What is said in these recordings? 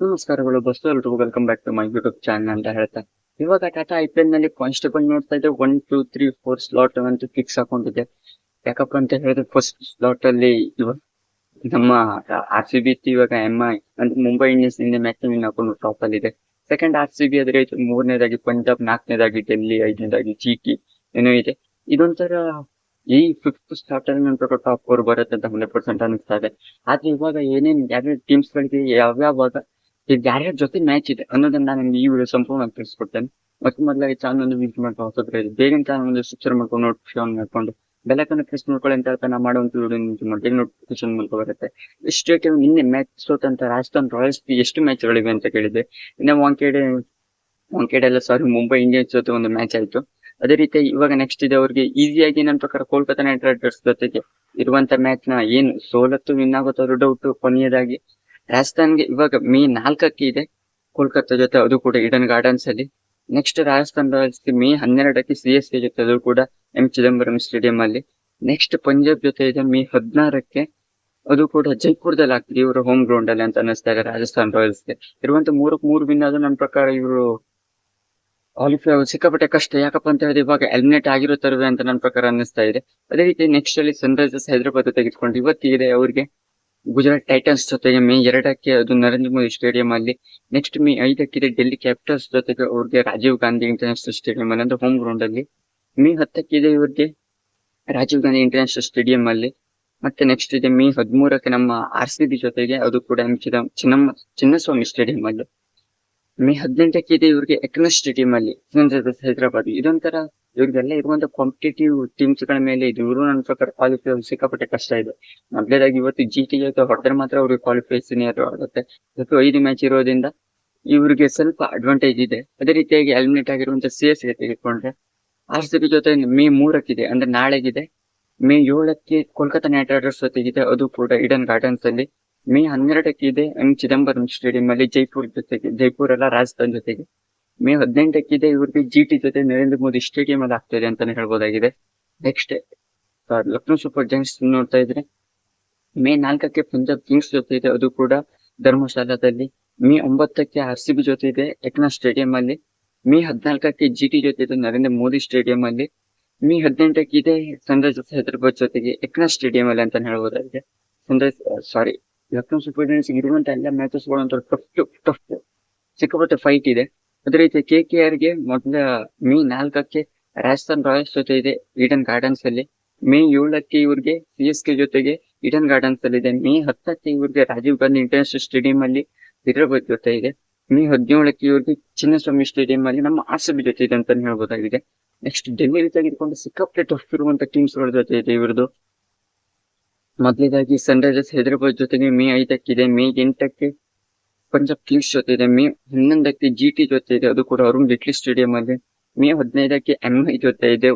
ನಮಸ್ಕಾರಗಳು boss welcome back to my YouTube channel ಅಂತ ಹೇಳ್ತಾ. ಇವಾಗ ಟಾಟಾ ಐ ಪಿ ಎಲ್ನಲ್ಲಿ ಕಾನ್ಸ್ಟೇಬಲ್ ನೋಡ್ತಾ ಇದ್ದೆ one two three four slot ಅಂತೂ ಫಿಕ್ಸ್ ಹಾಕೊಂಡಿದೆ ಯಾಕಪ್ಪ ಅಂತ ಹೇಳಿದ್ರೆ ಫಸ್ಟ್ ಸ್ಲಾಟ್ ಅಲ್ಲಿ ಇವಾಗ ನಮ್ಮ ಆರ್ ಸಿ ಬಿ ಇತ್ತು ಇವಾಗ ಎಂ ಐ ಅಂದ್ರೆ ಮುಂಬೈ ಇಂಡಿಯನ್ಸ್ ನಿನ್ನೆ ಮ್ಯಾಚ್ ವಿನ್ ಹಾಕೊಂಡು ಟಾಪ್ ಅಲ್ಲಿ ಇದೆ. ಸೆಕೆಂಡ್ ಆರ್ ಸಿ ಬಿ ಆದ್ರೆ ಮೂರನೇದಾಗಿ ಪಂಜಾಬ್ ನಾಲ್ಕನೇದಾಗಿ ಡೆಲ್ಲಿ ಐದನೇದಾಗಿ ಚೀಕಿ ಏನೋ ಇದೆ. ಇದೊಂಥರ ಈ ಫಿಫ್ತ್ ನನ್ನ ಪ್ರಕಾರ ಟಾಪ್ ಫೋರ್ ಬರುತ್ತೆ ಅಂತ ಹಂಡ್ರೆಡ್ ಪರ್ಸೆಂಟ್ ಅನಿಸ್ತಾ ಇದೆ. ಆದ್ರೆ ಇವಾಗ ಏನೇನ್ ಯಾವ್ಯಾವ ಟೀಮ್ಸ್ ಗಳಿಗೆ ಯಾವ್ಯಾವಾಗ ಈಗ ಯಾರ್ಯಾರ ಜೊತೆ ಮ್ಯಾಚ್ ಇದೆ. ಅನ್ನೋದನ್ನ ನಾನು ಈ ವಿಡಿಯೋ ಸಂಪೂರ್ಣ ತಿಳಿಸ್ಕೊಡ್ತೇನೆ. ಮತ್ತೆ ಮೊದಲಾಗಿ ಚಾನಲ್ ಒಂದು ಮಾಡ್ಕೊಂಡು ಬೇಗ ಚಾನಲ್ ಒಂದು ಸಬ್ಸ್ಕ್ರೈಬ್ ಮಾಡ್ಕೊಂಡು ನೋಟಿಫಿಕೇಶನ್ ಮಾಡ್ಕೊಂಡು ಬೆಲ್ಲಕ್ಕನ್ನು ಪ್ರೆಸ್ ಮಾಡ್ಕೊಳ್ಳಿ ಅಂತ ಹೇಳ್ತಾ ನಾ ಮಾಡುವಂತ ವಿಡಿಯೋ ನಿಮ್ಗೆ ಮಾಡಿ ನೋಟಿಫಿಕೇಶನ್ ಮೂಲಕ ಬರುತ್ತೆ. ಸ್ಟೇಟ್ ನಿನ್ನೆ ಮ್ಯಾಚ್ ಸೋತಂತ ರಾಜಸ್ಥಾನ್ ರಾಯಲ್ಸ್ ಎಷ್ಟು ಮ್ಯಾಚ್ಗಳಿವೆ ಅಂತ ಕೇಳಿದೆ ಇನ್ನು ವಾಂಕೇಡೆ ವಾಂಕೇಡೆ ಎಲ್ಲ ಸಾರಿ ಮುಂಬೈ ಇಂಡಿಯನ್ಸ್ ಜೊತೆ ಒಂದು ಮ್ಯಾಚ್ ಆಯ್ತು. ಅದೇ ರೀತಿ ಇವಾಗ ನೆಕ್ಸ್ಟ್ ಇದೆ ಅವ್ರಿಗೆ ಈಸಿಯಾಗಿ ನನ್ನ ಪ್ರಕಾರ ಕೋಲ್ಕತಾ ನೈಟ್ ರೈಡರ್ಸ್ ಜೊತೆಗೆ ಇರುವಂತ ಮ್ಯಾಚ್ನ ಏನು ಸೋಲತ್ತು ವಿನ್ ಆಗುತ್ತೋ ಡೌಟ್ ಕೊನೆಯದಾಗಿ ರಾಜಸ್ಥಾನ್ಗೆ ಇವಾಗ ಮೇ ನಾಲ್ಕಕ್ಕೆ ಇದೆ. ಕೋಲ್ಕತ್ತಾ ಜೊತೆ ಅದು ಕೂಡ ಇಡನ್ ಗಾರ್ಡನ್ಸ್ ಅಲ್ಲಿ. ನೆಕ್ಸ್ಟ್ ರಾಜಸ್ಥಾನ್ ರಾಯಲ್ಸ್ ಮೇ ಹನ್ನೆರಡಕ್ಕೆ ಸಿ ಎಸ್ ಕೆ ಜೊತೆ ಅದು ಕೂಡ ಎಂ ಚಿದಂಬರಂ ಸ್ಟೇಡಿಯಂ ಅಲ್ಲಿ. ನೆಕ್ಸ್ಟ್ ಪಂಜಾಬ್ ಜೊತೆ ಇದೆ ಮೇ ಹದಿನಾರಕ್ಕೆ. ಅದು ಕೂಡ ಜೈಪುರದಲ್ಲಿ ಆಗ್ತದೆ ಇವರು ಹೋಮ್ ಗ್ರೌಂಡ್ ಅಲ್ಲಿ ಅಂತ ಅನ್ನಿಸ್ತಾ ಇದೆ ರಾಜಸ್ಥಾನ್ ರಾಯಲ್ಸ್ಗೆ. ಇರುವಂತ ಮೂರಕ್ ಮೂರು ವಿನ್ ಆದ್ರೂ ನನ್ನ ಪ್ರಕಾರ ಇವರು ಆಗೋದು ಸಿಕ್ಕಾಪಟ್ಟೆ ಕಷ್ಟ. ಯಾಕಪ್ಪ ಅಂತ ಹೇಳಿದ್ರೆ ಇವಾಗ ಎಲಿಮಿನೇಟ್ ಆಗಿರೋ ತರವೇ ಅಂತ ನನ್ನ ಪ್ರಕಾರ ಅನ್ನಿಸ್ತಾ ಇದೆ. ಅದೇ ರೀತಿ ನೆಕ್ಸ್ಟ್ ಅಲ್ಲಿ ಸನ್ ರೈಸರ್ಸ್ ಹೈದರಾಬಾದ್ ತೆಗೆದುಕೊಂಡು ಇವತ್ತಿಗೆ ಅವರಿಗೆ. ಗುಜರಾತ್ ಟೈಟನ್ಸ್ ಜೊತೆಗೆ ಮೇ ಎರಡಕ್ಕೆ ಅದು ನರೇಂದ್ರ ಮೋದಿ ಸ್ಟೇಡಿಯಂ ಅಲ್ಲಿ. ನೆಕ್ಸ್ಟ್ ಮೇ ಐದಕ್ಕಿದೆ ಡೆಲ್ಲಿ ಕ್ಯಾಪಿಟಲ್ಸ್ ಜೊತೆಗೆ ಅವ್ರಿಗೆ ರಾಜೀವ್ ಗಾಂಧಿ ಇಂಟರ್ನ್ಯಾಷನಲ್ ಸ್ಟೇಡಿಯಂ ಅಲ್ಲಿ, ಅಂದ್ರೆ ಹೋಮ್ ಗ್ರೌಂಡ್ ಅಲ್ಲಿ. ಮೇ ಹತ್ತಕ್ಕಿದೆ ಇವ್ರಿಗೆ ರಾಜೀವ್ ಗಾಂಧಿ ಇಂಟರ್ನ್ಯಾಷನಲ್ ಸ್ಟೇಡಿಯಂ ಅಲ್ಲಿ. ಮತ್ತೆ ನೆಕ್ಸ್ಟ್ ಇದೆ ಮೇ ಹದಿಮೂರಕ್ಕೆ ನಮ್ಮ ಆರ್ ಸಿ ಬಿ ಜೊತೆಗೆ ಅದು ಕೂಡ ಚಿನ್ನಮ್ಮ ಚಿನ್ನಸ್ವಾಮಿ ಸ್ಟೇಡಿಯಂ ಅಲ್ಲಿ. ಮೇ ಹದಿನೆಂಟಕ್ಕೆ ಇದೆ ಇವ್ರಿಗೆ ಎಕ್ನ ಸ್ಟೇಡಿಯಂ ಅಲ್ಲಿ ಹೈದರಾಬಾದ್ ಇದೊಂಥರ ಇವ್ರಿಗೆಲ್ಲ ಇರುವಂತ ಕಾಂಪಿಟೇಟಿವ್ ಟೀಮ್ಸ್ಗಳ ಮೇಲೆ ಇದು. ಇವರು ನನ್ನ ಪ್ರಕಾರ ಕ್ವಾಲಿಫೈ ಸಿಕ್ಕಾಪಟ್ಟೆ ಕಷ್ಟ ಇದೆ. ಮೊದಲೇದಾಗಿ ಇವತ್ತು ಜಿ ಟಿ ಹೊಡೆದ್ರೆ ಮಾತ್ರ ಅವ್ರಿಗೆ ಕ್ವಾಲಿಫಿಕೇಶನ್ ಆಗುತ್ತೆ. ಇವತ್ತು ಐದು ಮ್ಯಾಚ್ ಇರೋದ್ರಿಂದ ಇವರಿಗೆ ಸ್ವಲ್ಪ ಅಡ್ವಾಂಟೇಜ್ ಇದೆ. ಅದೇ ರೀತಿಯಾಗಿ ಎಲಿಮಿನೇಟ್ ಆಗಿರುವಂತ ಸಿ ಎಸ್ಗೆ ತೆಗೆದುಕೊಂಡ್ರೆ ಆರ್ ಸಿ ಬಿ ಜೊತೆ ಮೇ ಮೂರಕ್ಕಿದೆ, ಅಂದ್ರೆ ನಾಳೆಗಿದೆ. ಮೇ ಏಳಕ್ಕೆ ಕೋಲ್ಕತ್ತಾ ನೈಟ್ ರೈಡರ್ಸ್ ಜೊತೆಗಿದೆ, ಅದು ಕೂಡ ಇಡನ್ ಗಾರ್ಡನ್ಸ್ ಅಲ್ಲಿ. ಮೇ ಹನ್ನೆರಡಕ್ಕೆ ಇದೆ ಚಿದಂಬರಂ ಸ್ಟೇಡಿಯಂ ಅಲ್ಲಿ ಜೈಪುರ್ ಜೊತೆಗೆ, ಜೈಪುರ್ ಅಲ್ಲ ರಾಜಸ್ಥಾನ್ ಜೊತೆಗೆ. ಮೇ ಹದಿನೆಂಟಕ್ಕಿದೆ ಇವ್ರಿಗೆ ಜಿ ಟಿ ಜೊತೆ ನರೇಂದ್ರ ಮೋದಿ ಸ್ಟೇಡಿಯಂ ಅಲ್ಲಿ ಆಗ್ತಿದೆ ಅಂತಾನೆ ಹೇಳ್ಬೋದಾಗಿದೆ. ನೆಕ್ಸ್ಟ್ ಲಕ್ನೋ ಸೂಪರ್ ಜೈಂಟ್ಸ್ ನೋಡ್ತಾ ಇದ್ರೆ, ಮೇ ನಾಲ್ಕಕ್ಕೆ ಪಂಜಾಬ್ ಕಿಂಗ್ಸ್ ಜೊತೆ ಇದೆ. ಅದು ಕೂಡ ಧರ್ಮಶಾಲಾದಲ್ಲಿ. ಮೇ ಒಂಬತ್ತಕ್ಕೆ ಆರ್ ಸಿ ಬಿ ಜೊತೆ ಇದೆ ಎಕ್ನಾ ಸ್ಟೇಡಿಯಂ ಅಲ್ಲಿ. ಮೇ ಹದಿನಾಲ್ಕಕ್ಕೆ ಜಿ ಟಿ ಜೊತೆ ಇದೆ ನರೇಂದ್ರ ಮೋದಿ ಸ್ಟೇಡಿಯಂ ಅಲ್ಲಿ. ಮೇ ಹದಿನೆಂಟಕ್ಕೆ ಇದೆ ಸನ್ರೈಸರ್ಸ್ ಹೈದರಾಬಾದ್ ಜೊತೆಗೆ ಎಕ್ನಾ ಸ್ಟೇಡಿಯಂ ಅಲ್ಲಿ ಅಂತ ಹೇಳ್ಬೋದಾಗಿದೆ. Sunrise sorry Lucknow super giants ಇರುವಂತ ಎಲ್ಲ ಮ್ಯಾಚಸ್ಗಳು ಟಫ್ ಟಫ್ ಸಿಕ್ಕಾಪಟ್ಟೆ ಫೈಟ್ ಇದೆ. ಅದೇ ರೀತಿ ಕೆ ಕೆ ಆರ್ಗೆ ಮೊದಲ ಮೇ ನಾಲ್ಕಕ್ಕೆ ರಾಜಸ್ಥಾನ್ ರಾಯಲ್ಸ್ ಜೊತೆ ಇದೆ ಈಡನ್ ಗಾರ್ಡನ್ಸ್ ಅಲ್ಲಿ. ಮೇ ಏಳಕ್ಕೆ ಇವ್ರಿಗೆ ಸಿ ಎಸ್ ಕೆ ಜೊತೆಗೆ ಈಡನ್ ಗಾರ್ಡನ್ಸ್ ಅಲ್ಲಿ ಇದೆ. ಮೇ ಹತ್ತಕ್ಕೆ ಇವ್ರಿಗೆ ರಾಜೀವ್ ಗಾಂಧಿ ಇಂಟರ್ನ್ಯಾಷನಲ್ ಸ್ಟೇಡಿಯಂ ಅಲ್ಲಿ ಹೈದರಾಬಾದ್ ಜೊತೆ ಇದೆ. ಮೇ ಹದಿನೇಳಕ್ಕೆ ಇವ್ರಿಗೆ ಚಿನ್ನಸ್ವಾಮಿ ಸ್ಟೇಡಿಯಂ ಅಲ್ಲಿ ನಮ್ಮ ಆರ್ ಸಿ ಬಿ ಜೊತೆ ಇದೆ ಅಂತ ಹೇಳ್ಬೋದಾಗಿದೆ. ನೆಕ್ಸ್ಟ್ ಡೆಲ್ಲಿ ತೆಗೆದುಕೊಂಡು ಸಿಕ್ಕಾಪಟ್ಟೆ ಟಫ್ ಇರುವಂತ ಟೀಮ್ಸ್ಗಳ ಜೊತೆ ಇದೆ ಇವ್ರದ್ದು ಮೊದಲೇದಾಗಿ ಸನ್ ರೈಸರ್ಸ್ ಹೈದರಾಬಾದ್ ಜೊತೆಗೆ ಮೇ ಐದಕ್ಕಿದೆ. ಮೇ ಎಂಟಕ್ಕೆ ಪಂಜಾಬ್ ಕಿಂಗ್ಸ್ ಜೊತೆ ಇದೆ ಮೇ ಹನ್ನೊಂದಕ್ಕೆ ಜಿ ಟಿ ಜೊತೆ ಇದೆ ಅದು ಕೂಡ ಅರುಣ್ ಜೇಟ್ಲಿ ಸ್ಟೇಡಿಯಂ ಅಲ್ಲಿ, ಮೇ ಹದಿನೈದಕ್ಕೆ ಎಂ ಐ ಜೊತೆ ಇದೆ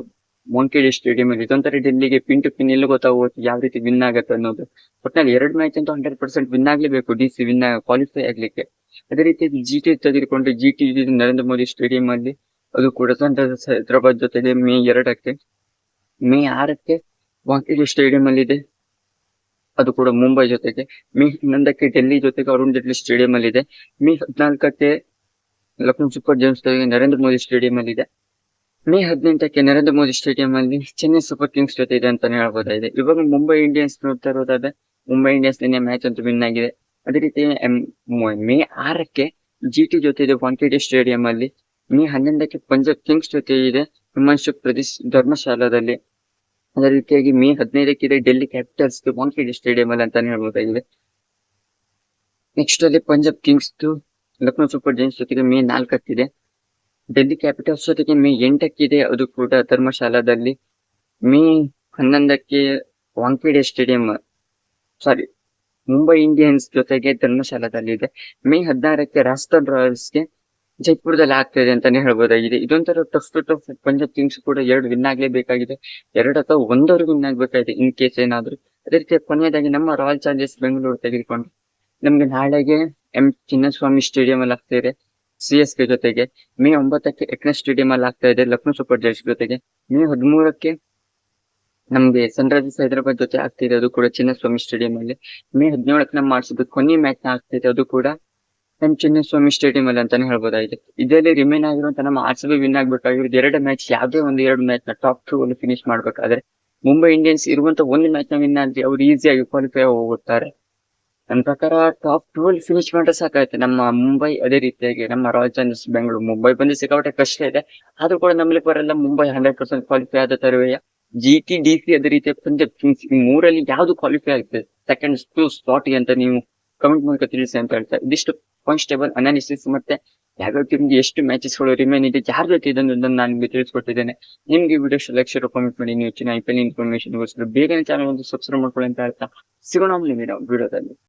ಮೊಂಕೆಡಿ ಸ್ಟೇಡಿಯಂ ಅಲ್ಲಿ. ಇದೊಂಥರ ಡೆಲ್ಲಿಗೆ ಪಿನ್ ಟು ಪಿನ್ ಎಲ್ಲಿ ಗೊತ್ತಾಗುತ್ತೆ ಯಾವ ರೀತಿ ವಿನ್ ಆಗತ್ತೆ ಅನ್ನೋದು. ಒಟ್ನಲ್ಲಿ ಎರಡು ಮ್ಯಾಚ್ ಅಂತ ಹಂಡ್ರೆಡ್ ಪರ್ಸೆಂಟ್ ವಿನ್ ಆಗ್ಲೇಬೇಕು ಡಿ ಸಿ ವಿನ್ ಕ್ವಾಲಿಫೈ ಆಗ್ಲಿಕ್ಕೆ. ಅದೇ ರೀತಿ ಜಿ ಟಿ ತೆಗೆದುಕೊಂಡು G T Narendra Modi stadium ಅಲ್ಲಿ, ಅದು ಕೂಡ ಹೈದರಾಬಾದ್ ಜೊತೆಗೆ ಮೇ ಎರಡಕ್ಕೆ, ಮೇ ಆರಕ್ಕೆ ವಾಂಕೇಡಿ ಸ್ಟೇಡಿಯಂ ಅಲ್ಲಿ ಇದೆ. ಅದು ಕೂಡ ಮುಂಬೈ ಜೊತೆಗೆ. ಮೇ ಹನ್ನೊಂದಕ್ಕೆ ಡೆಲ್ಲಿ ಜೊತೆಗೆ ಅರುಣ್ ಜೇಟ್ಲಿ ಸ್ಟೇಡಿಯಂ ಅಲ್ಲಿ ಇದೆ. ಮೇ ಹದಿನಾಲ್ಕಕ್ಕೆ ಲಕ್ನೋ ಸೂಪರ್ ಜೇಮ್ಸ್ ಜೊತೆಗೆ ನರೇಂದ್ರ ಮೋದಿ ಸ್ಟೇಡಿಯಂ ಅಲ್ಲಿ ಇದೆ. ಮೇ ಹದಿನೆಂಟಕ್ಕೆ ನರೇಂದ್ರ ಮೋದಿ ಸ್ಟೇಡಿಯಂ ಅಲ್ಲಿ ಚೆನ್ನೈ ಸೂಪರ್ ಕಿಂಗ್ಸ್ ಜೊತೆ ಇದೆ ಅಂತಾನೆ ಹೇಳ್ಬೋದಾಗಿದೆ. ಇವಾಗ ಮುಂಬೈ ಇಂಡಿಯನ್ಸ್ ನೋಡ್ತಾ ಇರೋದಾದ್ರೆ ಮುಂಬೈ ಇಂಡಿಯನ್ಸ್ ನಿನ್ನೆ ಮ್ಯಾಚ್ ಅಂತೂ ವಿನ್ ಆಗಿದೆ. ಅದೇ ರೀತಿ ಮೇ ಆರಕ್ಕೆ ಜಿ ಟಿ ಜೊತೆ ಇದೆ ವಾಂಕೆಡಿ ಸ್ಟೇಡಿಯಂ ಅಲ್ಲಿ. ಮೇ ಹನ್ನೊಂದಕ್ಕೆ ಪಂಜಾಬ್ ಕಿಂಗ್ಸ್ ಜೊತೆ ಇದೆ. ಹಿಮಾಂಶು ಪ್ರದೇಶ್ ಧರ್ಮಶಾಲಾದಲ್ಲಿ. ಅದೇ ರೀತಿಯಾಗಿ ಮೇ ಹದಿನೈದಕ್ಕೆ ಇದೆ ಡೆಲ್ಲಿ ಕ್ಯಾಪಿಟಲ್ಸ್ ವಾಂಕೆಡಿ ಸ್ಟೇಡಿಯಂ ಅಲ್ಲಿ ಅಂತಾನೆ ಹೇಳ್ಬೋದಾಗಿದೆ ನೆಕ್ಸ್ಟ್ ಅಲ್ಲಿ Punjab kings Lucknow super giants ಜೊತೆಗೆ ಮೇ ನಾಲ್ಕಕ್ಕಿದೆ. ಡೆಲ್ಲಿ ಕ್ಯಾಪಿಟಲ್ಸ್ ಜೊತೆಗೆ ಮೇ ಎಂಟಕ್ಕಿದೆ, ಅದು ಕೂಡ ಧರ್ಮಶಾಲಾದಲ್ಲಿ. ಮೇ ಹನ್ನೊಂದಕ್ಕೆ Wankhede stadium sorry Mumbai Indians ಜೊತೆಗೆ ಧರ್ಮಶಾಲಾದಲ್ಲಿ ಇದೆ ಮೇ ಹದಿನಾರಕ್ಕೆ ರಾಜಸ್ಥಾನ್ ರಾಯಲ್ಸ್ಗೆ ಜೈಪುರದಲ್ಲಿ ಆಗ್ತಿದೆ ಅಂತಾನೆ ಹೇಳ್ಬೋದಾಗಿದೆ ಇದೊಂಥರ tough to tough Punjab Kings ಕೂಡ ಎರಡು ವಿನ್ ಆಗ್ಲೇಬೇಕಾಗಿದೆ ಎರಡು ಅಥವಾ ಒಂದವರು ವಿನ್ ಆಗ್ಬೇಕಾಗಿದೆ ಇನ್ ಕೇಸ್ ಏನಾದ್ರು. ಅದೇ ರೀತಿ ಕೊನೆಯದಾಗಿ ನಮ್ಮ ರಾಯಲ್ ಚಾಲೆಂಜರ್ಸ್ ಬೆಂಗಳೂರು ತೆಗೆದುಕೊಂಡು ನಮ್ಗೆ ನಾಳೆಗೆ ಎಂ ಚಿನ್ನಸ್ವಾಮಿ ಸ್ಟೇಡಿಯಂ ಅಲ್ಲಿ ಆಗ್ತಾ ಇದೆ ಸಿ ಎಸ್ ಕೆ ಜೊತೆಗೆ. ಮೇ ಒಂಬತ್ತಕ್ಕೆ ಎಕ್ನ ಸ್ಟೇಡಿಯಂ ಅಲ್ಲಿ ಆಗ್ತಾ ಇದೆ ಲಕ್ನೋ ಸೂಪರ್ ಜೈಸ್ ಜೊತೆಗೆ. ಮೇ ಹದಿಮೂರಕ್ಕೆ ನಮ್ಗೆ ಸನ್ ರೈಸರ್ಸ್ ಹೈದರಾಬಾದ್ ಜೊತೆ ಆಗ್ತಿದೆ ಅದು ಕೂಡ ಚಿನ್ನಸ್ವಾಮಿ ಸ್ಟೇಡಿಯಂ ಅಲ್ಲಿ. ಮೇ ಹದಿನೇಳಕ್ಕೆ ನಮ್ಮ ಮಾಡಿಸಿದ್ದು ಕೊನೆ ಮ್ಯಾಚ್ ಆಗ್ತಿದೆ ಅದು ಕೂಡ. ನಮ್ ಚಿನ್ನಸ್ವಾಮಿ ಸ್ಟೇಡಿಯಂ ಅಲ್ಲಿ ಅಂತಾನೆ ಹೇಳ್ಬೋದಾಗಿದೆ. ಇದರಲ್ಲಿ ರಿಮೈನ್ ಆಗಿರುವಂತ ನಮ್ಮ ಆರ್ ಸಿ ಬಿ ವಿನ್ ಆಗ್ಬೇಕಾಗಿರೋದು ಎರಡು ಮ್ಯಾಚ್ ಯಾವುದೇ ಒಂದು ಎರಡು ಮ್ಯಾಚ್ನ ಟಾಪ್ ಟೂ ಅಲ್ಲಿ ಫಿನಿಶ್ ಮಾಡ್ಬೇಕಾದ್ರೆ ಮುಂಬೈ ಇಂಡಿಯನ್ಸ್ ಇರುವಂತ ಒಂದು ಮ್ಯಾಚ್ನ ವಿನ್ ಆದ್ರೆ ಅವ್ರು ಈಸಿಯಾಗಿ ಕ್ವಾಲಿಫೈ ಹೋಗುತ್ತಾರೆ ನನ್ನ ಪ್ರಕಾರ ಟಾಪ್ ಟೂ ಅಲ್ಲಿ ಫಿನಿಶ್ ಮಾಡ್ರೆ ಸಾಕಾಯ್ತು. ನಮ್ಮ ಮುಂಬೈ ಅದೇ ರೀತಿಯಾಗಿ, ನಮ್ಮ ರಾಯಲ್ ಚಾಲೆಂಜರ್ಸ್ ಬೆಂಗಳೂರು, ಮುಂಬೈ ಬಂದು ಸಿಕ್ಕಾಪಟ್ಟೆ ಕಷ್ಟ ಇದೆ. ಆದ್ರೂ ಕೂಡ ನಮ್ಮಲ್ಲಿ ಬರಲ್ಲ, ಮುಂಬೈ ಹಂಡ್ರೆಡ್ ಪರ್ಸೆಂಟ್ ಕ್ವಾಲಿಫೈ ಆದ ತರುವೆಯ. ಜಿ ಟಿ ಡಿ ಸಿ ಅದೇ ರೀತಿಯ ಪಂಜಾಬ್ ಕಿಂಗ್ಸ್ ಈ ಮೂರಲ್ಲಿ ಯಾವ್ದು ಕ್ವಾಲಿಫೈ ಆಗುತ್ತೆ ಸೆಕೆಂಡ್ ಟು ಸ್ಲಾಟ್ ಅಂತ ನೀವು ಕಮೆಂಟ್ ಮೂಲಕ ತಿಳಿಸಿ ಅಂತ ಹೇಳ್ತಾ ಇದಿಷ್ಟು ಕಾನ್ಸ್ಟೇಬಲ್ ಅನಾಲಿಸಿಸ್ ಮತ್ತೆ ಯಾವ್ಯಾವ ಟೀಮ್ಗೆ ಎಷ್ಟು ಮ್ಯಾಚಸ್ಗಳು ರಿಮೈನ್ ಇದೆ, ಯಾರ ಜೊತೆ ಇದನ್ನು ನಾನು ನಿಮಗೆ ತಿಳಿಸ್ಕೊಟ್ಟಿದ್ದೇನೆ. ನಿಮ್ಗೆ ವಿಡಿಯೋ ಲಕ್ಷ ಕಮೆಂಟ್ ಮಾಡಿ, ನೀವು ಹೆಚ್ಚಿನ ಐ ಪಿ ಎಲ್ ಇನ್ಫಾರ್ಮೇಶನ್ ಬೇಗನೆ ಚಾನಲ್ ಒಂದು ಸಬ್ಸ್ಕ್ರೈಬ್ ಮಾಡ್ಕೊಳ್ಳಿ ಅಂತ ಹೇಳ್ತಾ ಸಿಗೋಣ ವಿಡಿಯೋದಲ್ಲಿ